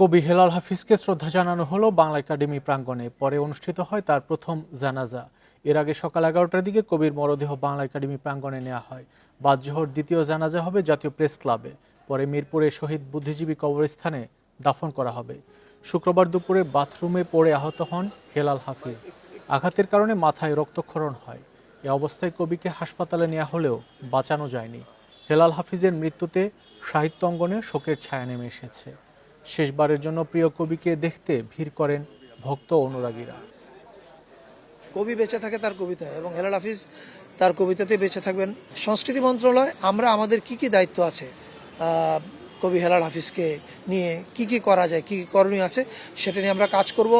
কবি হেলাল হাফিজকে শ্রদ্ধা জানানো হলো বাংলা একাডেমি প্রাঙ্গণে। পরে অনুষ্ঠিত হয় তার প্রথম জানাজা। এর আগে সকাল এগারোটার দিকে কবির মরদেহ বাংলা একাডেমি প্রাঙ্গণে নেওয়া হয়। বাদ জোহর দ্বিতীয় জানাজা হবে জাতীয় প্রেস ক্লাবে। পরে মিরপুরে শহীদ বুদ্ধিজীবী কবরস্থানে দাফন করা হবে। শুক্রবার দুপুরে বাথরুমে পড়ে আহত হন হেলাল হাফিজ। আঘাতের কারণে মাথায় রক্তক্ষরণ হয়। এ অবস্থায় কবিকে হাসপাতালে নেওয়া হলেও বাঁচানো যায়নি। হেলাল হাফিজের মৃত্যুতে সাহিত্য অঙ্গনে শোকের ছায়া নেমে এসেছে। শেষবারের জন্য প্রিয় কবিকে দেখতে ভিড় করেন ভক্ত অনুরাগীরা। কবি বেঁচে থাকে তার কবিতা এবং হেলাল হাফিজ তার কবিতাতে বেঁচে থাকবেন। সংস্কৃতি মন্ত্রণালয়, আমরা আমাদের কি কি দায়িত্ব আছে কবি হেলাল হাফিজকে নিয়ে, কি কি করা যায়, কি কি করণীয় আছে, সেটা নিয়ে আমরা কাজ করব।